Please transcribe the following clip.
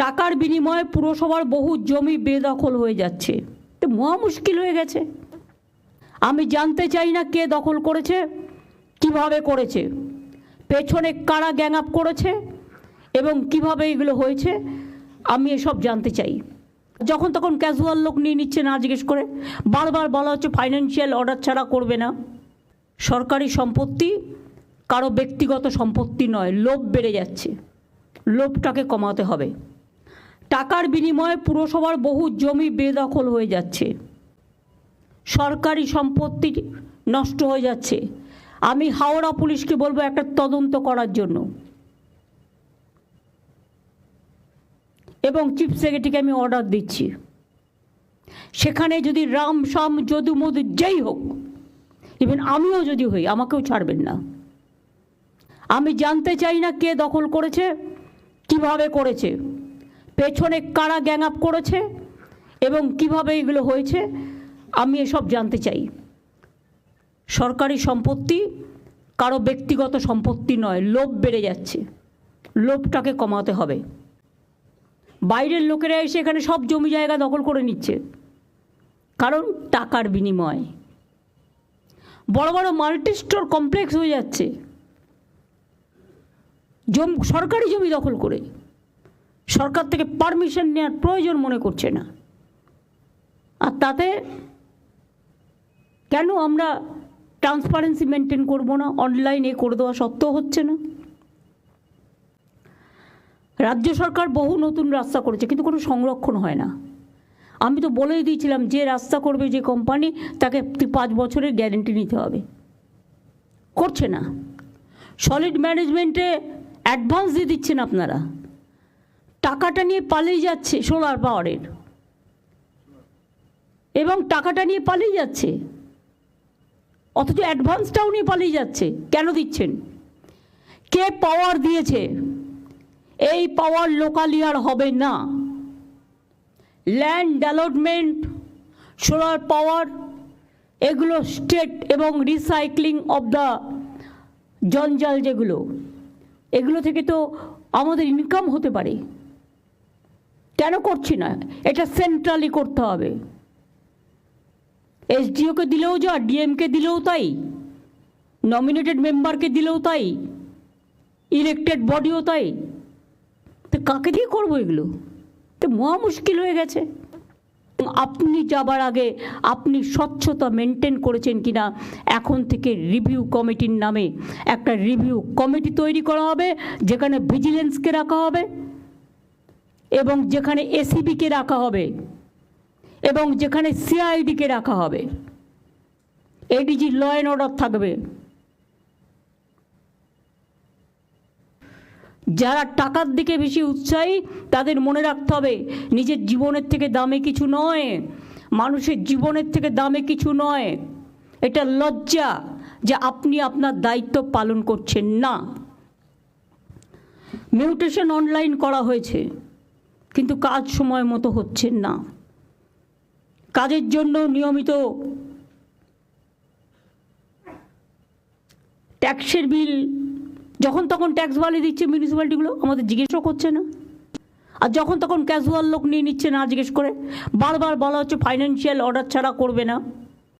টাকার বিনিময়ে পুরসভার বহু জমি বেদখল হয়ে যাচ্ছে। তো মহা মুশকিল হয়ে গেছে। আমি জানতে চাই না কে দখল করেছে, কীভাবে করেছে, পেছনে কারা গ্যাং আপ করেছে এবং কীভাবে এগুলো হয়েছে, আমি এসব জানতে চাই। যখন তখন ক্যাজুয়াল লোক নিয়ে নিচ্ছে না জিজ্ঞেস করে, বারবার বলা হচ্ছে ফাইন্যান্সিয়াল অর্ডার ছাড়া করবে না। সরকারি সম্পত্তি কারও ব্যক্তিগত সম্পত্তি নয়, লোভ বেড়ে যাচ্ছে। লোভটাকে কমাতে হবে। টাকার বিনিময়ে পুরসভার বহু জমি বেদখল হয়ে যাচ্ছে। সরকারি সম্পত্তি নষ্ট হয়ে যাচ্ছে। আমি হাওড়া পুলিশকে বলব একটা তদন্ত করার জন্য। এবং চিফ সেক্রেটারিকে আমি অর্ডার দিচ্ছি। সেখানে যদি রাম শাম যদু, মধু যেই হোক ইভেন আমিও যদি হই, আমাকেও ছাড়বেন না। আমি জানতে চাই না কে দখল করেছে, কীভাবে করেছে। পেছনে কারা গ্যাং আপ করেছে এবং কীভাবে এগুলো হয়েছে, আমি এসব জানতে চাই। সরকারি সম্পত্তি কারও ব্যক্তিগত সম্পত্তি নয়, লোভ বেড়ে যাচ্ছে। লোভটাকে কমাতে হবে। বাইরের লোকেরা এসে এখানে সব জমি জায়গা দখল করে নিচ্ছে। কারণ টাকার বিনিময়। বড় বড় মাল্টি স্টোর কমপ্লেক্স হয়ে যাচ্ছে। জম সরকারি জমি দখল করে। সরকার থেকে পারমিশন নেওয়ার প্রয়োজন মনে করছে না। আর তাতে কেন আমরা ট্রান্সপারেন্সি মেনটেন করব না? অনলাইনে করে দেওয়া সত্ত্বেও হচ্ছে না। রাজ্য সরকার বহু নতুন রাস্তা করেছে, কিন্তু কোনো সংরক্ষণ হয় না। আমি তো বলেই দিয়েছিলাম, যে রাস্তা করবে যে কোম্পানি তাকে পাঁচ বছরের গ্যারেন্টি নিতে হবে। করছে না। সলিড ম্যানেজমেন্টে অ্যাডভান্স দিয়ে দিচ্ছেন আপনারা। টাকাটা নিয়ে পালিয়ে যাচ্ছে সোলার পাওয়ারের। এবং টাকাটা নিয়ে পালিয়ে যাচ্ছে। অথচ অ্যাডভান্সটাও নিয়ে পালিয়ে যাচ্ছে। কেন দিচ্ছেন? কে পাওয়ার দিয়েছে? এই পাওয়ার লোকালি আর হবে না। ল্যান্ড ডেভেলপমেন্ট সোলার পাওয়ার, এগুলো স্টেট এবং রিসাইক্লিং অফ দ্য জঞ্জাল যেগুলো, এগুলো থেকে তো আমাদের ইনকাম হতে পারে। কেন করছি না? এটা সেন্ট্রালি করতে হবে। এসডিওকে দিলেও যা ডিএমকে দিলেও তাই। নমিনেটেড মেম্বারকে দিলেও তাই। ইলেকটেড বডিও তাই। তো কাকে দিয়ে করব এগুলো? তো মহা মুশকিল হয়ে গেছে। আপনি যাবার আগে আপনি স্বচ্ছতা মেনটেন করেছেন কি না এখন থেকে রিভিউ কমিটির নামে একটা রিভিউ কমিটি তৈরি করা হবে, যেখানে ভিজিলেন্সকে রাখা হবে। এবং যেখানে এসিবিকে রাখা হবে এবং যেখানে সিআইডিকে রাখা হবে এডিজি ল অ্যান্ড অর্ডার থাকবে। যারা টাকার দিকে বেশি উৎসাহী, তাদের মনে রাখতে হবে, নিজের জীবনের থেকে দামে কিছু নয়, মানুষের জীবনের থেকে দামে কিছু নয়। এটা লজ্জা যে আপনি আপনার দায়িত্ব পালন করছেন না। মিউটেশন অনলাইন করা হয়েছে। কিন্তু কাজ সময় মতো হচ্ছে না। কাজের জন্য নিয়মিত ট্যাক্সের বিল, যখন তখন ট্যাক্স বাড়িয়ে দিচ্ছে মিউনিসিপ্যালিটিগুলো, আমাদের জিজ্ঞেসও করছে না। আর যখন তখন ক্যাজুয়াল লোক নিয়ে নিচ্ছে না জিজ্ঞেস করে, বারবার বলা হচ্ছে ফাইন্যান্সিয়াল অর্ডার ছাড়া করবে না।